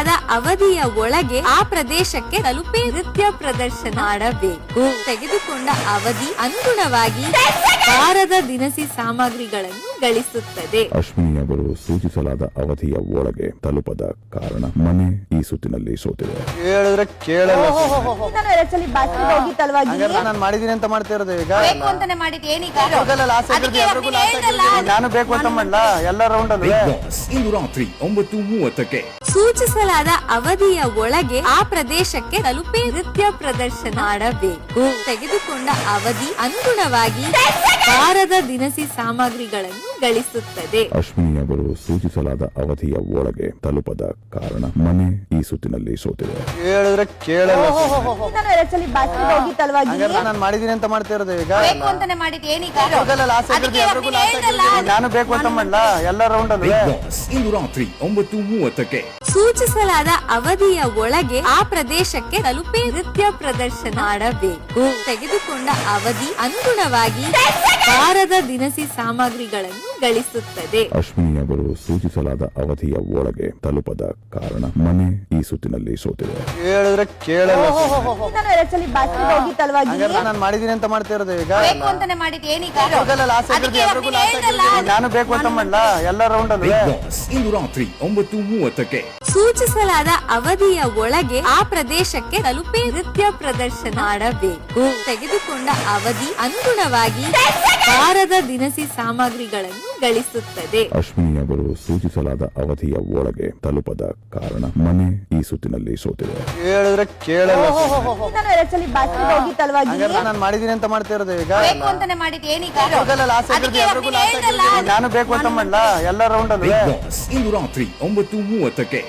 ಸೂಚಿಸಲಾದ ಅವಧಿಯ ಒಳಗೆ ಆ ಪ್ರದೇಶಕ್ಕೆ ತಲುಪಿ ನೃತ್ಯ ಪ್ರದರ್ಶನ ಮಾಡಬೇಕು. ತೆಗೆದುಕೊಂಡ ಅವಧಿ ಅನುಗುಣವಾಗಿ ವಾರದ ದಿನಸಿ ಸಾಮಗ್ರಿಗಳನ್ನು ಗಳಿಸುತ್ತದೆ. ಅಶ್ವಿನಿ ಅವರು ಸೂಚಿಸಲಾದ ಅವಧಿಯ ಒಳಗೆ ತಲುಪದ ಕಾರಣ ಮನೆ ಈ ಸುತ್ತಿನಲ್ಲಿ ಸೋತಿದೆ. ಹೇಳಿದ್ರೆ ಕೇಳಲ್ಲ. ನಾನು ಎರಡ್ ಸಲ ಬಾಸ್ಕೆಟ್ ಹೋಗಿತ್ತಲ್ವಾ ಗಿಲ್ಲಿ? ನಾನು ಮಾಡಿದೀನಿ ಅಂತ ಮಾಡ್ತಾ ಇರೋದು ಈಗ. ಬೇಕು ಅಂತಾನೆ ಮಾಡಿದ್ ಏನೀಗ? ಅವ್ರಿಗೆಲ್ಲ ಲಾಸ್ ಆಗಿರೋದು ಎಲ್ರಿಗೂ ಲಾಸ್ ಆಗಿರೋದು ನಾನು ಬೇಕು ಅಂತ ಮಾಡ್ಲಾ? ಎಲ್ಲ ರೌಂಡ್ ಅಲ್ಲಿ? ಬಿಗ್ ಬಾಸ್ ಇಂದು ರಾತ್ರಿ ಒಂಬತ್ತು ಮೂವತ್ತಕ್ಕೆ. ಸೂಚಿಸಲಾದ ಅವಧಿಯ ಒಳಗೆ ಆ ಪ್ರದೇಶಕ್ಕೆ ತಲುಪಿ ನೃತ್ಯ ಪ್ರದರ್ಶನ ಮಾಡಬೇಕು. ತೆಗೆದುಕೊಂಡ ಅವಧಿ ಅನುಗುಣವಾಗಿ ವಾರದ ದಿನಸಿ ಸಾಮಗ್ರಿಗಳನ್ನು ಗಳಿಸುತ್ತದೆ. ಅಶ್ವಿನಿ ಅವರು ಸೂಚಿಸಲಾದ ಅವಧಿಯ ಒಳಗೆ ತಲುಪದ ಕಾರಣ ಮನೆ ಈ ಸುತ್ತಿನಲ್ಲಿ ಸೋತಿದೆ. ಹೇಳಿದ್ರೆ ಕೇಳಲ್ಲ. ನಾನು? ಮಾಡಿದೀನಿ ಅಂತ ಮಾಡ್ತಾ ಇರೋದು ಈಗ. ಬೇಕು ಅಂತಾನೆ ಮಾಡಿದ್ ಏನೀಗ? ಅವ್ರಿಗೆಲ್ಲ ಲಾಸ್ ಆಗಿರೋದು ಎಲ್ರಿಗೂ ಲಾಸ್ ಆಗಿರೋದು ನಾನು ಬೇಕು ಅಂತ ಮಾಡ್ಲಾ? ಎಲ್ಲ ರೌಂಡ್ ಅಲ್ಲಿ? ಇಂದು ರಾತ್ರಿ ಒಂಬತ್ತು ಮೂವತ್ತಕ್ಕೆ. ಸೂಚಿಸಲಾದ ಅವಧಿಯ ಒಳಗೆ ಆ ಪ್ರದೇಶಕ್ಕೆ ತಲುಪಿ ನೃತ್ಯ ಪ್ರದರ್ಶನ ಮಾಡಬೇಕು. ತೆಗೆದುಕೊಂಡ ಅವಧಿ ಅನುಗುಣವಾಗಿ ವಾರದ ದಿನಸಿ ಸಾಮಗ್ರಿಗಳನ್ನು ಗಳಿಸುತ್ತದೆ. ಅಶ್ವಿನಿ ಅವರು ಸೂಚಿಸಲಾದ ಅವಧಿಯ ಒಳಗೆ ತಲುಪದ ಕಾರಣ ಮನೆ ಈ ಸುತ್ತಿನಲ್ಲಿ ಸೋತಿದೆ. ಹೇಳಿದ್ರೆ ಕೇಳಲ್ಲ. ನಾನು? ಮಾಡಿದೀನಿ ಅಂತ ಮಾಡ್ತಾ ಇರೋದು ಈಗ? ಬೇಕು ಅಂತಾನೆ ಮಾಡಿದ್ ಏನೀಗ? ಅವ್ರಿಗೆಲ್ಲ ಲಾಸ್ ಆಗಿರೋದು ಎಲ್ರಿಗೂ ಲಾಸ್ ಆಗಿರೋದು ನಾನು ಬೇಕು ಅಂತ ಮಾಡ್ಲಾ? ಎಲ್ಲ ರೌಂಡ್ ಅಲ್ಲಿ ಇಂದು ರಾತ್ರಿ ಒಂಬತ್ತು ಮೂವತ್ತಕ್ಕೆ. ಸೂಚಿಸಲಾದ ಅವಧಿಯ ಒಳಗೆ ಆ ಪ್ರದೇಶಕ್ಕೆ ತಲುಪಿ ನೃತ್ಯ ಪ್ರದರ್ಶನ ಮಾಡಬೇಕು. ತೆಗೆದುಕೊಂಡ ಅವಧಿ ಅನುಗುಣವಾಗಿ ವಾರದ ದಿನಸಿ ಸಾಮಗ್ರಿಗಳನ್ನು ಗಳಿಸುತ್ತದೆ. ಅಶ್ವಿನಿ ಅವರು ಸೂಚಿಸಲಾದ ಅವಧಿಯ ಒಳಗೆ ತಲುಪದ ಕಾರಣ ಮನೆ ಈ ಸುತ್ತಿನಲ್ಲಿ ಸೋತಿದೆ. ಹೇಳಿದ್ರೆ ಕೇಳಲ್ಲ. ನಾನು ಮಾಡಿದೀನಿ ಅಂತ ಮಾಡ್ತಾ ಇರೋದು ಈಗ. ಬೇಕು ಅಂತಾನೆ ಮಾಡಿದ್ ಏನೀಗ ಅವ್ರಿಗೆಲ್ಲ ಲಾಸ್ ಆಗಿರೋದು ಎಲ್ರಿಗೂ ಲಾಸ್ ಆಗಿರೋದು ನಾನು ಬೇಕು ಅಂತ ಮಾಡ್ಲಾ ಎಲ್ಲ ರೌಂಡ್ ಅಲ್ಲಿ. ಇಂದು ರಾತ್ರಿ ಒಂಬತ್ತು ಮೂವತ್ತಕ್ಕೆ.